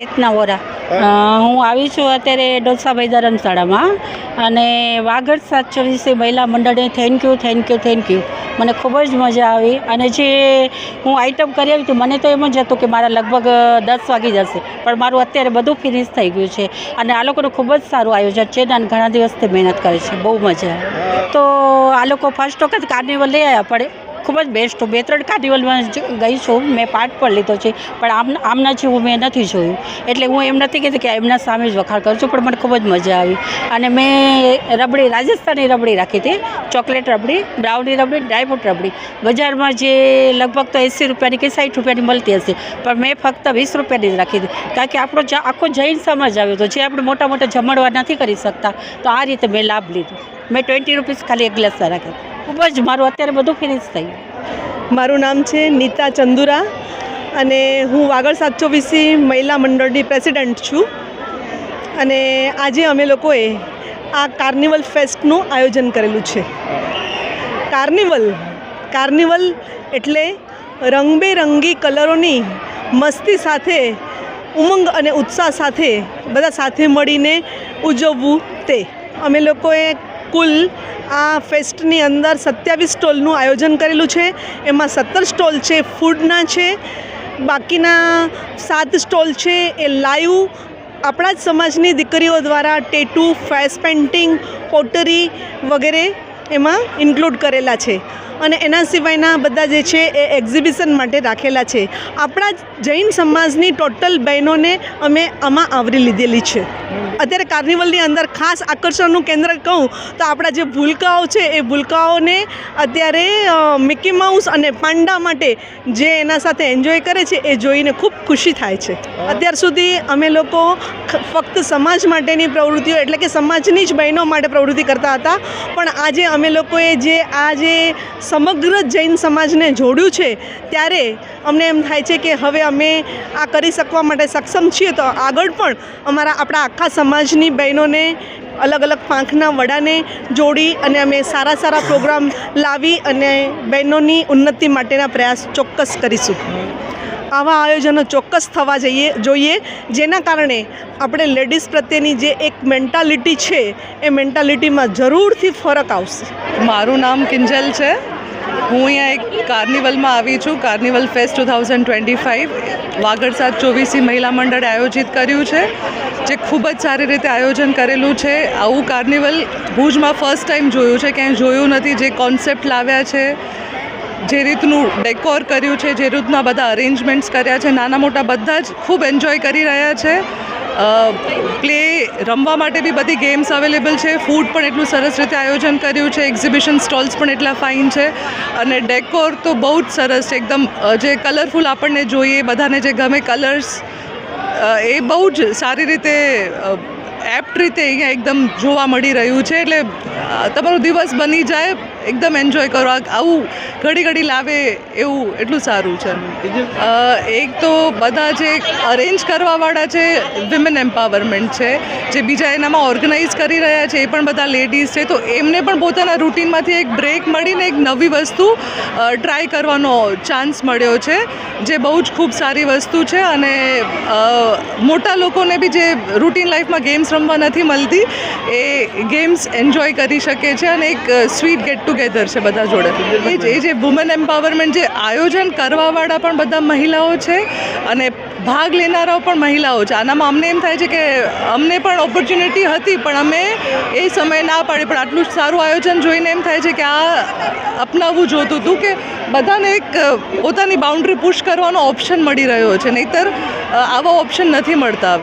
ચેતના વોરા. હું આવી છું અત્યારે ડોસાભાઈ ધરમશાળામાં અને વાગડ સાતસો મહિલા મંડળને thank you thank you thank you મને ખૂબ જ મજા આવી. અને જે હું આઈટમ કરી આવી હતી, મને તો એમ જ હતું કે મારા લગભગ દસ વાગી જશે. પણ મારું અત્યારે બધું ફિનિશ થઈ ગયું છે. અને આ લોકોનું ખૂબ જ સારું આયોજન છે અને ઘણા દિવસથી મહેનત કરે છે. બહુ મજા. તો આ લોકો ફર્સ્ટ વખત કાર્નિવલ લઈ આવ્યા પડે. ખૂબ જ બેસ્ટ બે ત્રણ કાર્નિવલમાં ગઈ છું. મેં પાર્ટ પણ લીધો છે, પણ આમ આમના જેવું મેં નથી જોયું. એટલે હું એમ નથી કહેતી કે એમના સામે જ વખાણ કરું છું, પણ મને ખૂબ જ મજા આવી. અને મેં રબડી, રાજસ્થાની રબડી રાખી હતી. Chocolate rabdi, brownie rabdi dry fruit rabdi. બજારમાં જે લગભગ તો એંસી રૂપિયાની કે સાઠ રૂપિયાની મળતી હશે, પણ મેં ફક્ત વીસ રૂપિયાની જ રાખી હતી. કારણ કે આપણો આખો જૈન સમાજ આવ્યો હતો, જે આપણે મોટા મોટા જમણવાર નથી કરી શકતા. તો આ રીતે મેં લાભ લીધો. મેં ટ્વેન્ટી રૂપીસ ખાલી એક ગ્લાસ રાખ્યો. ખૂબ જ મારું અત્યારે બધું ફિનિશ થઈ મારું નામ છે નીતા ચંદુરા અને હું વાગડ સાતસો વીસી મહિલા મંડળની પ્રેસિડન્ટ છું. અને આજે અમે લોકોએ આ કાર્નિવલ ફેસ્ટનું આયોજન કરેલું છે. કાર્નિવલ કાર્નિવલ એટલે રંગબેરંગી કલરોની મસ્તી સાથે, ઉમંગ અને ઉત્સાહ સાથે બધા સાથે મળીને ઉજવવું તે. અમે લોકોએ કુલ આ ફેસ્ટની અંદર સત્યાવીસ સ્ટોલનું આયોજન કરેલું છે. એમાં સત્તર સ્ટોલ છે, ફૂડના છે, બાકીના સાત સ્ટોલ છે, એ લાઈવ આપણા જ સમાજની દીકરીઓ દ્વારા ટેટુ, ફેસ પેઇન્ટિંગ, પોટરી વગેરે એમાં ઇન્ક્લુડ કરેલા છે. અને એના સિવાયના બધા જે છે એ એક્ઝિબિશન માટે રાખેલા છે. આપણા જૈન સમાજની ટોટલ બહેનોને અમે આમાં આવરી લીધેલી છે. અત્યારે કાર્નિવલની અંદર ખાસ આકર્ષણનું કેન્દ્ર કહું, તો આપણા જે ભૂલકાઓ છે, એ ભૂલકાઓને અત્યારે મિકી માઉસ અને પાંડા માટે જે એના સાથે એન્જોય કરે છે, એ જોઈને ખૂબ ખુશી થાય છે. અત્યાર સુધી અમે લોકો ફક્ત સમાજ માટેની પ્રવૃત્તિઓ એટલે કે સમાજની જ બહેનો માટે પ્રવૃત્તિ કરતા હતા, પણ આજે અમે લોકોએ જે આ જે સમગ્ર જૈન સમાજને જોડ્યું છે, ત્યારે અમને એમ થાય છે કે હવે અમે આ કરી શકવા માટે સક્ષમ છીએ તો આગળ પણ અમારા આપણા આખા સમાજની બહેનોને અલગ અલગ પાંખના વડાને જોડી અને અમે સારા સારા પ્રોગ્રામ લાવી અને બહેનોની ઉન્નતિ માટેના પ્રયાસ ચોક્કસ કરીશું. આવા આયોજનો ચોક્કસ થવા જઈએ, જોઈએ. જેના કારણે આપણે લેડીઝ પ્રત્યેની જે એક મેન્ટાલિટી છે, એ મેન્ટાલિટીમાં જરૂરથી ફરક આવશે. મારું નામ કિંજલ છે. હું અહીંયા એક કાર્નિવલમાં આવી છું. Carnival fest two thousand twenty five વાગડસાદ ચોવીસી મહિલા મંડળે આયોજિત કર્યું છે, જે ખૂબ જ સારી રીતે આયોજન કરેલું છે. આવું કાર્નિવલ ભુજમાં ફર્સ્ટ ટાઈમ જોયું છે. ક્યાંય જોયું નથી. જે કોન્સેપ્ટ લાવ્યા છે જે રીતનું ડેકોર કર્યું છે, જે રીતના બધા અરેન્જમેન્ટ્સ કર્યા છે, નાના મોટા બધા જ ખૂબ એન્જોય કરી રહ્યા છે. પ્લે રમવા માટે બી બધી ગેમ્સ અવેલેબલ છે. ફૂડ પણ એટલું સરસ રીતે આયોજન કર્યું છે. એક્ઝિબિશન સ્ટોલ્સ પણ એટલા ફાઇન છે. અને ડેકોર તો બહુ જ સરસ છે. એકદમ જે કલરફુલ આપણને જોઈએ બધાને જે ગમે કલર્સ એ બહુ જ સારી રીતે એપ્ટ રીતે અહીંયા એકદમ જોવા મળી રહ્યું છે. એટલે તમારો દિવસ બની જાય. એકદમ એન્જોય કરો. આવું ઘડી ઘડી લાવે એવું એટલું સારું છે. એક તો બધા જે અરેન્જ કરવાવાળા છે વિમેન એમ્પાવરમેન્ટ છે, જે બીજા એનામાં ઓર્ગેનાઇઝ કરી રહ્યા છે, એ પણ બધા લેડીઝ છે. તો એમને પણ પોતાના રૂટીનમાંથી એક બ્રેક મળીને એક નવી વસ્તુ ટ્રાય કરવાનો ચાન્સ મળ્યો છે, જે બહુ જ ખૂબ સારી વસ્તુ છે અને મોટા લોકોને બી જે રૂટીન લાઈફમાં ગેમ્સ રમવા નથી મળતી, એ ગેમ્સ એન્જોય કરી શકે છે અને એક સ્વીટ ગેટ ટુગેધર છે બધા જોડે. એ જ, એ જે વુમન એમ્પાવરમેન્ટ જે આયોજન કરવાવાળા પણ બધા મહિલાઓ છે અને ભાગ લેનારાઓ પણ મહિલાઓ છે. આનામાં અમને એમ થાય છે કે અમને પણ ઓપોર્ચ્યુનિટી હતી, પણ અમે એ સમયે ના પાડી. પણ આટલું સારું આયોજન જોઈને એમ થાય છે કે આ અપનાવવું જોતું હતું કે બધાને એક પોતાની બાઉન્ડ્રી પુશ કરવાનો ઓપ્શન મળી રહ્યો છે. નહીંતર આવા ઓપ્શન નથી મળતા.